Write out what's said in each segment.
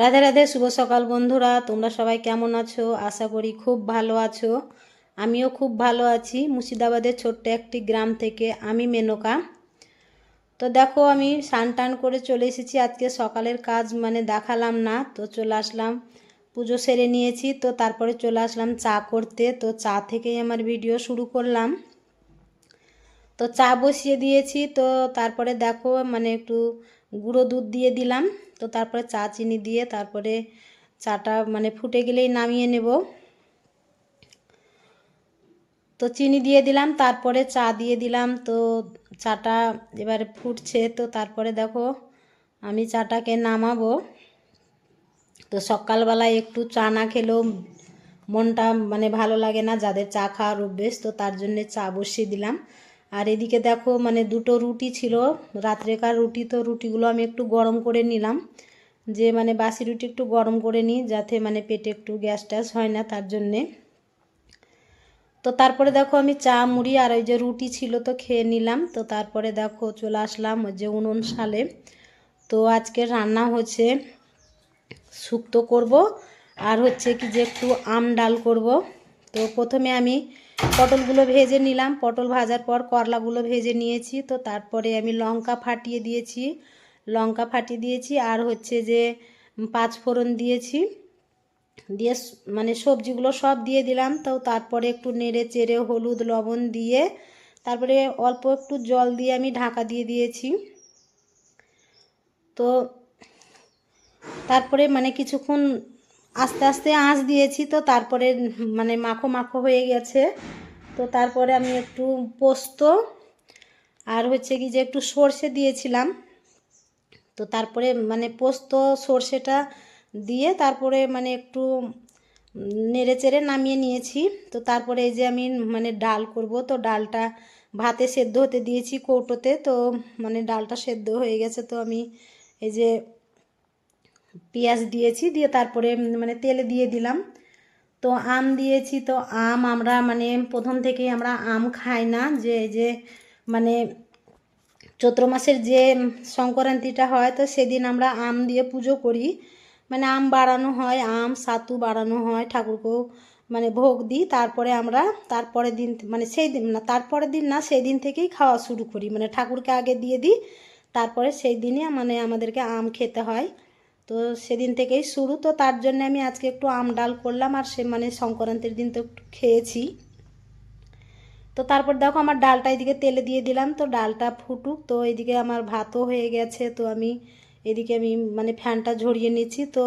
রাধে রাধে, শুভ সকাল বন্ধুরা। তোমরা সবাই কেমন আছো? আশা করি খুব ভালো আছো। আমিও খুব ভালো আছি। মুর্শিদাবাদের ছোট্ট একটি গ্রাম থেকে আমি মেনকা। তো দেখো, আমি স্নান টান করে চলে এসেছি। আজকে সকালের কাজ মানে দেখালাম না, তো চলে আসলাম। পুজো সেরে নিয়েছি, তো তারপরে চলে আসলাম চা করতে। তো চা থেকেই আমার ভিডিও শুরু করলাম। তো চা বসিয়ে দিয়েছি, তো তারপরে দেখো মানে একটু গুঁড়ো দুধ দিয়ে দিলাম। তো তারপরে চা চিনি দিয়ে তারপরে চাটা মানে ফুটে গেলেই নামিয়ে নেব। তো চিনি দিয়ে দিলাম, তারপরে চা দিয়ে দিলাম। তো চাটা এবারে ফুটছে, তো তারপরে দেখো আমি চাটাকে নামাবো। তো সকালবেলায় একটু চা না খেলেও মনটা মানে ভালো লাগে না, যাদের চা খাওয়ার অভ্যেস, তো তার জন্যে চা বসিয়ে দিলাম। আর এদিকে দেখো মানে দুটো রুটি ছিল। রাত্রেকার রুটি, তো রুটিগুলো আমি একটু গরম করে নিলাম। যে মানে বাসি রুটি একটু গরম করে নিই, যাতে মানে পেটে একটু গ্যাস ট্যাস হয় না তার জন্যে। তো তারপরে দেখো, আমি চা, মুড়ি আর ওই যে রুটি ছিল তো খেয়ে নিলাম। তো তারপরে দেখো, চলে আসলাম ওই যে উনুন সালে তো আজকে রান্না হচ্ছে শুক্তো করব, আর হচ্ছে কি যে একটু আম ডাল করব। তো প্রথমে আমি পটলগুলো ভেজে নিলাম। পটল ভাজার পর করলাগুলো ভেজে নিয়েছি। তো তারপরে আমি লঙ্কা ফাটিয়ে দিয়েছি। লঙ্কা ফাটিয়ে দিয়েছি আর হচ্ছে যে পাঁচ ফোড়ন দিয়েছি। দিয়ে মানে সবজিগুলো সব দিয়ে দিলাম। তো তারপরে একটু নেড়ে চেড়ে হলুদ, লবণ দিয়ে তারপরে অল্প একটু জল দিয়ে আমি ঢাকা দিয়ে দিয়েছি। তো তারপরে মানে কিছুক্ষণ আস্তে আস্তে আঁচ দিয়েছি তো, তারপরে মানে মাখো মাখো হয়ে গেছে। তো তারপরে আমি একটু পোস্ত আর হচ্ছে কি যে একটু সর্ষে দিয়েছিলাম। তো তারপরে মানে পোস্ত, সর্ষেটা দিয়ে তারপরে মানে একটু নেড়ে চেড়ে নামিয়ে নিয়েছি। তো তারপরে এই যে আমি মানে ডাল করব, তো ডালটা ভাতে সেদ্ধ হতে দিয়েছি কৌটোতে। তো মানে ডালটা সেদ্ধ হয়ে গেছে, তো আমি এই যে পেঁয়াজ দিয়েছি, দিয়ে তারপরে মানে তেলে দিয়ে দিলাম। তো আম দিয়েছি, তো আম আমরা মানে প্রথম থেকেই আমরা আম খাই না, যে যে মানে চৈত্র মাসের যে সংক্রান্তিটা হয়, তো সেদিন আমরা আম দিয়ে পুজো করি। মানে আম বাড়ানো হয়, আম, সাতু বাড়ানো হয়, ঠাকুরকেও মানে ভোগ দিই। তারপরে আমরা, তারপরের দিন মানে সেই দিন না, তারপরের দিন না সেই দিন থেকেই খাওয়া শুরু করি। মানে ঠাকুরকে আগে দিয়ে দিই, তারপরে সেই দিনে মানে আমাদেরকে আম খেতে হয়। তো সেদিন থেকেই শুরু। তো তার জন্য আমি আজকে একটু আম ডাল করলাম আর সে মানে সংক্রান্তির দিন তো একটু খেয়েছি। তো তারপর দেখো আমার ডালটা এদিকে তেলে দিয়ে দিলাম। তো ডালটা ফুটুক। তো এদিকে আমার ভাতও হয়ে গেছে। তো আমি এদিকে আমি মানে ফ্যানটা ঝরিয়ে নিচ্ছি। তো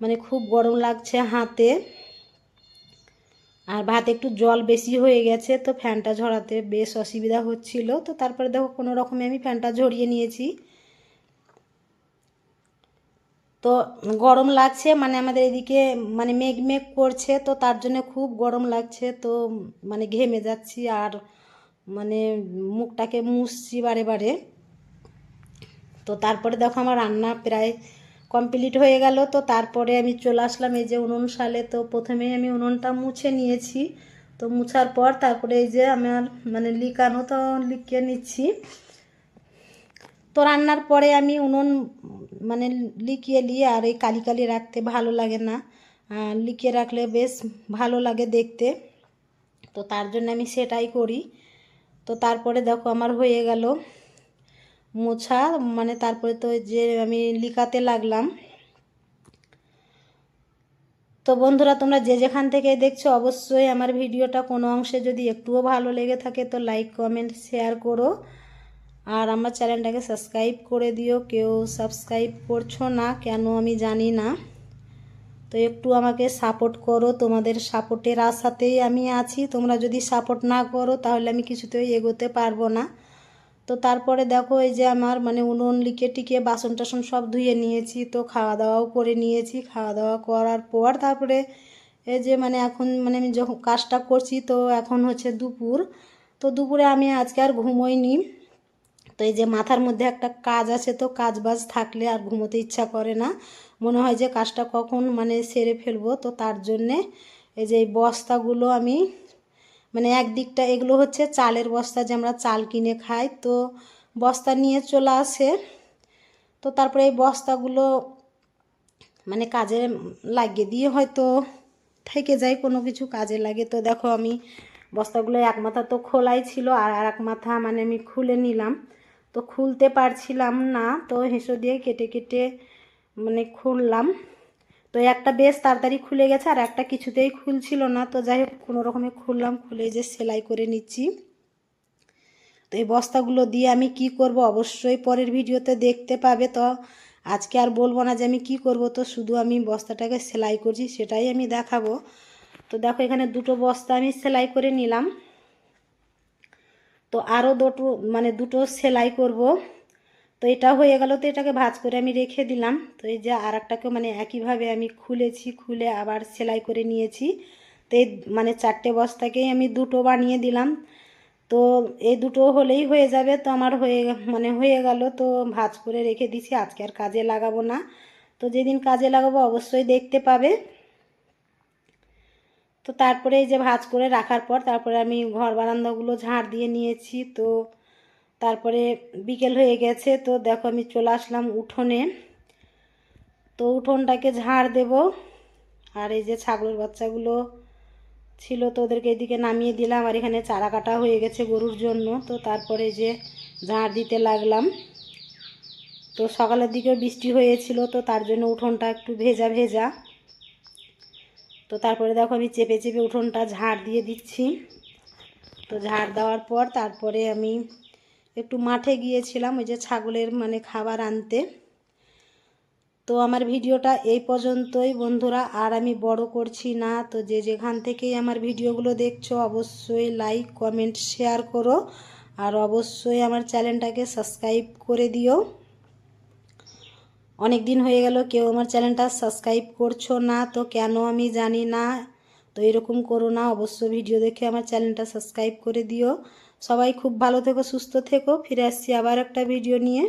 মানে খুব গরম লাগছে হাতে। আর ভাত একটু জল বেশি হয়ে গেছে। তো ফ্যানটা ঝরাতে বেশ অসুবিধা হচ্ছিল। তো তারপরে দেখো কোনো রকমে আমি ফ্যানটা ঝরিয়ে নিয়েছি। তো গরম লাগছে মানে আমাদের এদিকে মানে মেঘ মেঘ করছে, তো তার জন্য খুব গরম লাগছে, তো মানে ঘেমে যাচ্ছি আর মানে মুখটাকে মুছছি বারে বারে। তো তারপরে দেখো আমার রান্না প্রায় কমপ্লিট হয়ে গেল, তো তারপরে আমি চলে আসলাম এই যে উনুন সালে তো প্রথমে আমি উনুনটা মুছে নিয়েছি। তো মুছার পর তারপরে এই যে আমার মানে লিকানো তো লিখিয়ে নিচ্ছি। তো রান্নার পরে আমি উনুন মানে লিখিয়ে নিয়ে আর এই কালি কালি রাখতে ভালো লাগে না। লিখিয়ে রাখলে বেশ ভালো লাগে দেখতে। তো তার জন্য আমি সেটাই করি। তো তারপরে দেখো আমার হয়ে গেল মোছা মানে তারপরে তো যে আমি লিকাতে লাগলাম। তো বন্ধুরা, তোমরা যে যেখান থেকে দেখছ, অবশ্যই আমার ভিডিওটা কোনো অংশে যদি একটুও ভালো লেগে থাকে, তো লাইক কমেন্ট শেয়ার করো। আর আমার চ্যানেলটাকে সাবস্ক্রাইব করে দিও। কেউ সাবস্ক্রাইব করছ না, কেন আমি জানি না। তো একটু আমাকে সাপোর্ট করো, তোমাদের সাপোর্টের আশাতেই আমি আছি। তোমরা যদি সাপোর্ট না করো, তাহলে আমি কিছুতেই এগোতে পারব না। তো তারপরে দেখো, এই যে আমার মানে উনুন, লিকে টিকে বাসন টাসন সব ধুয়ে নিয়েছি। তো খাওয়া দাওয়াও করে নিয়েছি। খাওয়া দাওয়া করার পর তারপরে এই যে মানে এখন মানে আমি যখন কাজটা করছি, তো এখন হচ্ছে দুপুর। তো দুপুরে আমি আজকে আর ঘুমোইনি। তো এই যে মাথার মধ্যে একটা কাজ আছে তো কাজ বাজ থাকলে আর ঘুমোতে ইচ্ছা করে না। মনে হয় যে কাজটা কখন মানে সেরে ফেলব, তো তার জন্যে এই যে এই বস্তাগুলো আমি মানে একদিকটা এগুলো হচ্ছে চালের বস্তা যে আমরা চাল কিনে খাই। তো বস্তা নিয়ে চলে আসে। তো তারপরে এই বস্তাগুলো মানে কাজে লাগিয়ে দিয়ে হয়তো থেকে যায়, কোনো কিছু কাজে লাগে। তো দেখো আমি বস্তাগুলো এক মাথা তো খোলাই ছিল আর আর এক মাথা মানে আমি খুলে নিলাম। তো খুলতে পারছিলাম না, তো হেঁসো দিয়ে কেটে কেটে মানে খুললাম। তো একটা বেশ তাড়াতাড়ি খুলে গেছে আর একটা কিছুতেই খুলছিল না, তো যাই হোক কোনো রকমে খুললাম, খুলে যে সেলাই করে নিচ্ছি। তো এই বস্তাগুলো দিয়ে আমি কি করব অবশ্যই পরের ভিডিওতে দেখতে পাবে, তো আজকে আর বলব না যে আমি কি করব, তো শুধু আমি বস্তাটাকে সেলাই করছি সেটাই আমি দেখাবো। তো দেখো এখানে দুটো বস্তা আমি সেলাই করে নিলাম। তো আরও দুটো মানে দুটো সেলাই করব। তো এটা হয়ে গেল, তো এটাকে ভাজ করে আমি রেখে দিলাম। তো এই যে আর মানে একইভাবে আমি খুলেছি, খুলে আবার সেলাই করে নিয়েছি। তো এই মানে চারটে বস্তাকেই আমি দুটো বানিয়ে দিলাম। তো এই দুটো হলেই হয়ে যাবে। তো আমার হয়ে মানে হয়ে গেল, তো ভাজ করে রেখে দিছি। আজকে আর কাজে লাগাবো না। তো যেদিন কাজে লাগাবো অবশ্যই দেখতে পাবে। তো তারপরে এই যে ভাজ করে রাখার পর তারপরে আমি ঘর বারান্দাগুলো ঝাড় দিয়ে নিয়েছি, তো তারপরে বিকেল হয়ে গেছে, তো দেখো আমি চলে আসলাম উঠোনে। তো উঠোনটাকে ঝাড় দেব, আর এই যে ছাগলের বাচ্চাগুলো ছিল তো ওদেরকে এদিকে নামিয়ে দিলাম, আর এখানে চারা কাটা হয়ে গেছে গরুর জন্য। তো তারপরে যে ঝাড় দিতে লাগলাম। তো সকালের দিকেও বৃষ্টি হয়েছিল, তো তার জন্য উঠোনটা একটু ভেজা ভেজা। তো তারপরে দেখো আমি চেপে চেপে উঠোনটা ঝাড় দিয়ে দিচ্ছি। তো ঝাড় দেওয়ার পর তারপরে আমি একটু মাঠে গিয়েছিলাম ওই যে ছাগলের মানে খাবার আনতে। তো আমার ভিডিওটা এই পর্যন্তই বন্ধুরা, আর আমি বড় করছি না। তো যে যেখান থেকেই আমার ভিডিওগুলো দেখছ অবশ্যই লাইক কমেন্ট শেয়ার করো। আর অবশ্যই আমার চ্যানেলটাকে সাবস্ক্রাইব করে দিও। অনেক দিন হয়ে গেল, কেউ আমার চ্যানেলটা সাবস্ক্রাইব করছ না, তো কেন আমি জানি না। তো এরকম করো না, অবশ্য ভিডিও দেখে আমার চ্যানেলটা সাবস্ক্রাইব করে দিও। সবাই খুব ভালো থেকো, সুস্থ থেকো, ফিরে আসছি আবার একটা ভিডিও নিয়ে।